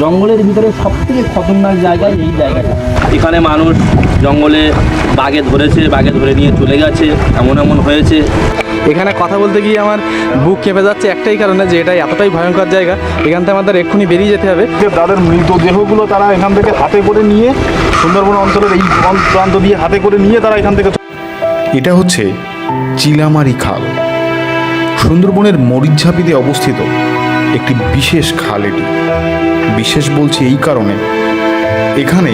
জঙ্গলের ভিতরে সব থেকে খতরনাক জায়গা এই জায়গাটা। এখানে মানুষ জঙ্গলে বাঘে ধরেছে বাঘে ধরে নিয়ে চলে গেছে এমন এমন হয়েছে। এখানে কথা বলতে গিয়ে আমার বুক কেঁপে যাচ্ছে একটাই কারণে যে এটা এতটাই ভয়ঙ্কর জায়গা এখান থেকে আমাদের এক্ষুনি বেরিয়ে যেতে হবে। যে তাদের মৃতদেহগুলো তারা এখান থেকে হাতে করে নিয়ে সুন্দরবন অঞ্চলের এই প্রান্ত- প্রান্ত দিয়ে হাতে করে নিয়ে তারা এখান থেকে এটা হচ্ছে চিলামারি খাল। সুন্দরবনের মরিচঝাপিতে অবস্থিত একটি বিশেষ খাল এটি। বিশেষ বলছি এই কারণে। এখানে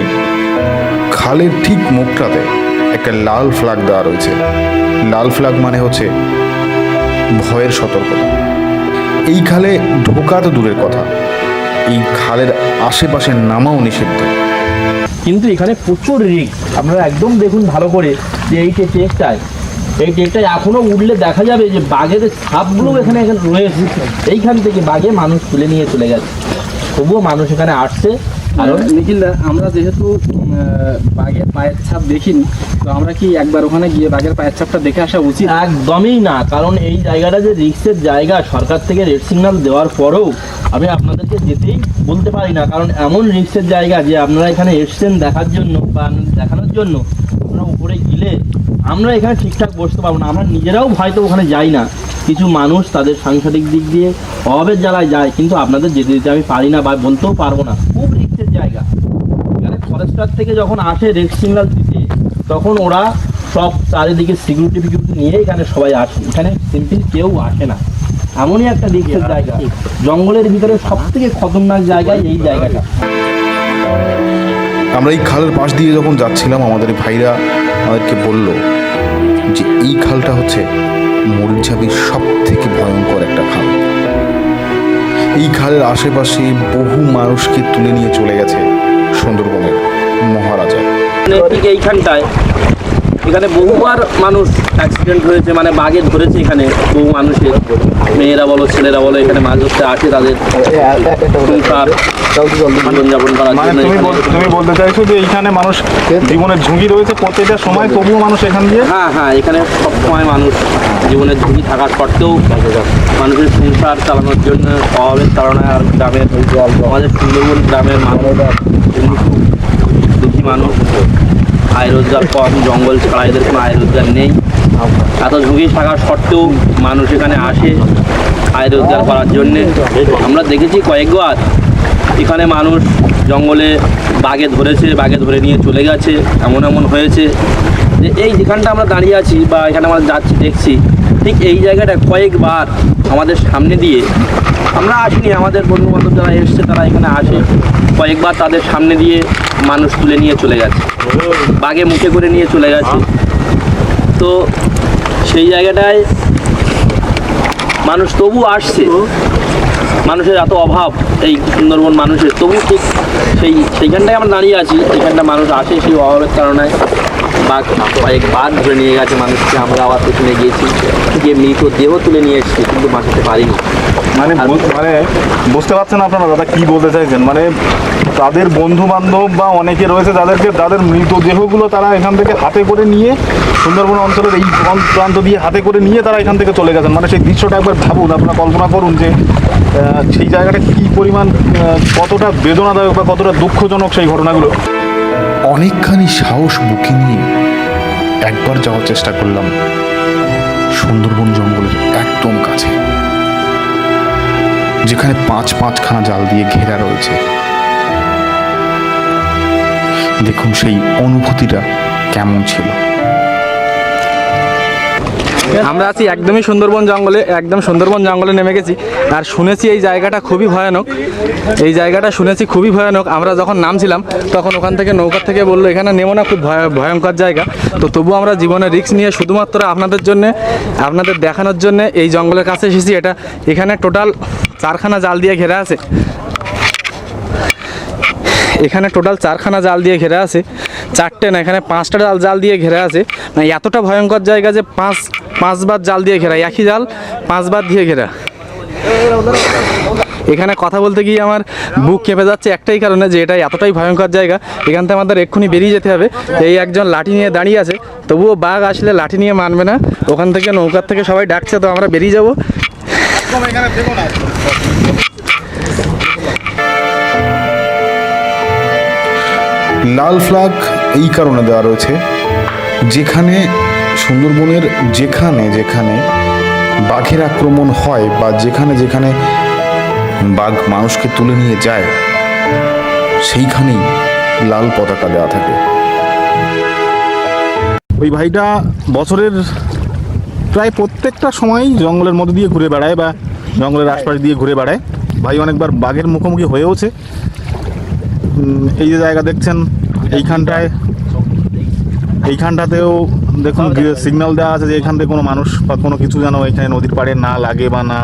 খালের ঠিক মুখটাতে একটা লাল ফ্ল্যাগ দেওয়া রয়েছে। লাল ফ্ল্যাগ মানে হচ্ছে ভয়ের সতর্কতা। এই খালে ঢোকা তো দূরের কথা। এই খালের আশেপাশে নামাও নিষিদ্ধ। কিন্তু এখানে প্রচুর রিক। আপনারা একদম দেখুন ভালো করে যে এই যে টেকটায় এই টেকটায় এখনও উঠলে দেখা যাবে যে বাঘের ছাপগুলো এখানে এখানে রয়েছে এইখান থেকে বাঘে মানুষ তুলে নিয়ে চলে গেছে। তবুও মানুষ এখানে আসছে। কারণ নিখিলদা আমরা যেহেতু বাঘের পায়ের ছাপ দেখিনি তো আমরা কি একবার ওখানে গিয়ে বাঘের পায়ের ছাপটা দেখে আসা উচিত? একদমই না কারণ এই জায়গাটা যে রিক্সের জায়গা সরকার থেকে রেড সিগন্যাল দেওয়ার পরেও আমি আপনাদেরকে যেতেই বলতে পারি না কারণ এমন রিক্সের জায়গা যে আপনারা এখানে এসছেন দেখার জন্য বা দেখানোর জন্য আমরা উপরে গেলে আমরা এখানে ঠিকঠাক বসতে পারব না। আমরা নিজেরাও হয়তো ওখানে যাই না। কিছু মানুষ তাদের সাংসারিক দিক দিয়ে অভাবের জ্বালায় যায়, কিন্তু আপনাদের যেতে দিতে আমি পারি না বা বলতেও পারব না। খুব রিক্সের জায়গা। এখানে ফরেস্টার থেকে যখন আসে রেড সিগন্যাল দিতে, তখন ওরা সব চারিদিকে সিকিউরিটি ফিকিউরিটি নিয়ে এখানে সবাই আসে। এখানে সিম্পল কেউ আসে না। এমনই একটা রিক্সের জায়গা। জঙ্গলের ভিতরে সব থেকে খতরনাক জায়গা এই জায়গাটা। আমরা এই খালের পাশ দিয়ে যখন যাচ্ছিলাম, আমাদের ভাইরা আমাদেরকে বলল যে এই খালটা হচ্ছে মরিচাবির সব থেকে ভয়ঙ্কর একটা খাল। এই খালের আশেপাশে বহু মানুষকে তুলে নিয়ে চলে গেছে সুন্দরবনের মহারাজা। এইখানটায় এখানে বহুবার মানুষ অ্যাক্সিডেন্ট হয়েছে মানে বাঘে ধরেছে এখানে বহু মানুষের। মেয়েরা বলো ছেলেরা বলো এখানে মাছ ধরতে আসে তাদের। সংসার জীবনযাপন করার মানে জন্য তুমি এখানে- বল- তুমি বলতে চাইছো যে এইখানে মানুষ জীবনের ঝুঁকি রয়েছে প্রত্যেকটা সময় তবুও মানুষ এখান দিয়ে? হ্যাঁ হ্যাঁ এখানে সবসময় মানুষ জীবনের ঝুঁকি থাকা সত্ত্বেও মানুষের সংসার চালানোর জন্য অভাবের কারণে আর গ্রামের আমাদের সুন্দরবন গ্রামের মানুষ দুঃখী মানুষ। আয় রোজগার কম, জঙ্গল ছাড়া এদের কোনো আয় রোজগার নেই। এত ঝুঁকি থাকা সত্ত্বেও মানুষ এখানে আসে আয় রোজগার করার জন্যে। আমরা দেখেছি কয়েকবার এখানে মানুষ জঙ্গলে বাঘে ধরেছে, বাঘে ধরে নিয়ে চলে গেছে, এমন এমন হয়েছে। যে এই যেখানটা আমরা দাঁড়িয়ে আছি বা এখানে আমরা যাচ্ছি, দেখছি, ঠিক এই জায়গাটা কয়েকবার আমাদের সামনে দিয়ে আমরা আসিনি। আমাদের বন্ধু বান্ধব যারা এসছে, তারা এখানে আসে। কয়েকবার তাদের সামনে দিয়ে মানুষ তুলে নিয়ে চলে গেছে। বাঘে মুখে করে নিয়ে চলে গেছে। তো সেই জায়গাটায় মানুষ তবু আসছে। মানুষের এত অভাব এই সুন্দরবন মানুষের। তবু ঠিক সেই সেইখানটায় আমরা দাঁড়িয়ে আছি। এখানটা মানুষ আসে সেই অভাবের কারণে বাঘ কয়েকবার ধরে নিয়ে গেছে মানুষকে। আমরা আবার পেছনে গিয়েছি। গিয়ে মৃত দেহ তুলে নিয়ে এসেছি কিন্তু বাঁচাতে পারিনি। মানে মানে বুঝতে পারছেন আপনারা দাদা কি বলতে চাইছেন? মানে তাদের বন্ধু বান্ধব বা অনেকে রয়েছে যাদেরকে তাদের মৃতদেহগুলো তারা এখান থেকে হাতে করে নিয়ে সুন্দরবন অঞ্চলের এই প্রান্ত দিয়ে হাতে করে নিয়ে তারা এখান থেকে চলে গেছেন। মানে সেই দৃশ্যটা একবার ভাবুন আপনারা কল্পনা করুন যে সেই জায়গাটা কী পরিমাণ কতটা বেদনাদায়ক বা কতটা দুঃখজনক সেই ঘটনাগুলো। অনেকখানি সাহস বুকে নিয়ে একবার যাওয়ার চেষ্টা করলাম সুন্দরবন জঙ্গলের একদম কাছে, যেখানে পাঁচ পাঁচখানা জাল দিয়ে ঘেরা রয়েছে। দেখুন সেই অনুভূতিটা কেমন ছিল। আমরা আছি একদমই সুন্দরবন জঙ্গলে, একদম সুন্দরবন জঙ্গলে নেমে গেছি। আর শুনেছি এই জায়গাটা খুবই ভয়ানক। এই জায়গাটা শুনেছি খুবই ভয়ানক। আমরা যখন নামছিলাম, তখন ওখান থেকে নৌকার থেকে বলল, এখানে নেমো না, খুব ভয়- ভয়ঙ্কর জায়গা। তো তবু আমরা জীবনে রিস্ক নিয়ে শুধুমাত্র আপনাদের জন্য, আপনাদের দেখানোর জন্য এই জঙ্গলের কাছে এসেছি। এটা এখানে টোটাল চারখানা জাল দিয়ে ঘেরা আছে। এখানে টোটাল চারখানা জাল দিয়ে ঘেরা আছে। চারটে না, এখানে পাঁচটা জাল জাল দিয়ে ঘেরা আছে। মানে এতটা ভয়ঙ্কর জায়গা যে পাঁচ পাঁচবার জাল দিয়ে ঘেরা, একই জাল পাঁচবার দিয়ে ঘেরা। এখানে কথা বলতে গিয়ে আমার বুক কেঁপে যাচ্ছে একটাই কারণে যে এটা এতটাই ভয়ঙ্কর জায়গা। এখান থেকে আমাদের এক্ষুনি বেরিয়ে যেতে হবে। এই একজন লাঠি নিয়ে দাঁড়িয়ে আছে, তবুও বাঘ আসলে লাঠি নিয়ে মানবে না। ওখান থেকে নৌকার থেকে সবাই ডাকছে, তো আমরা বেরিয়ে যাব। লাল ফ্ল্যাগ এই কারণে দেওয়া রয়েছে। যেখানে সুন্দরবনের যেখানে যেখানে বাঘের আক্রমণ হয় বা যেখানে যেখানে বাঘ মানুষকে তুলে নিয়ে যায় সেইখানেই লাল পতাকা দেওয়া থাকে। ওই ভাইটা বছরের প্রায় প্রত্যেকটা সময় জঙ্গলের মধ্যে দিয়ে ঘুরে বেড়ায় বা জঙ্গলের আশপাশ দিয়ে ঘুরে বেড়ায়। ভাই অনেকবার বাঘের মুখোমুখি হয়েওছে। এই যে জায়গা দেখছেন, এইখানটায়, এইখানটাতেও দেখুন সিগন্যাল দেওয়া আছে যে এখান থেকে কোনো মানুষ বা কোনো কিছু যেন এখানে নদীর পাড়ে না লাগে বা না,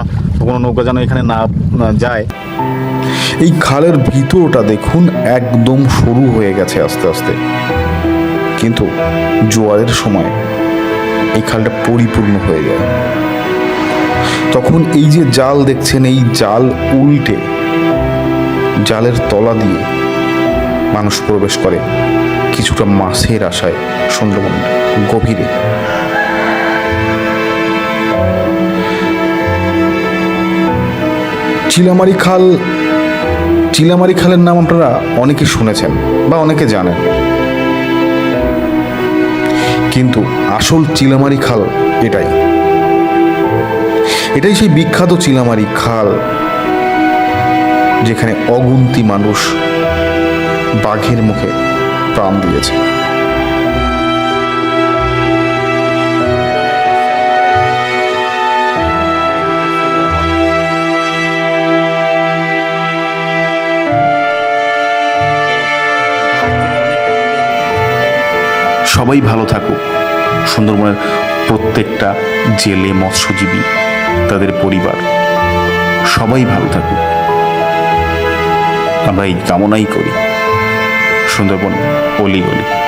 কোনো নৌকা যেন এখানে না যায়। এই খালের ভিতরটা দেখুন একদম সরু হয়ে গেছে আস্তে আস্তে। কিন্তু জোয়ারের সময় এই খালটা পরিপূর্ণ হয়ে যায়। তখন এই যে জাল দেখছেন, এই জাল উল্টে জালের তলা দিয়ে মানুষ প্রবেশ করে কিছুটা মাছের আশায় সুন্দরবন গভীরে। চিলামারি খাল, চিলামারি খালের নাম আপনারা অনেকে শুনেছেন বা অনেকে জানেন। কিন্তু আসল চিলামারি খাল এটাই। এটাই সেই বিখ্যাত চিলামারি খাল, যেখানে অগুন্তি মানুষ বাঘের মুখে প্রাণ দিয়েছে। সবাই ভালো থাকুক। সুন্দরবনের প্রত্যেকটা জেলে মৎস্যজীবী, তাদের পরিবার, সবাই ভালো থাকুক। আমরা এই কামনাই করি। সুন্দরবন অলি গলি।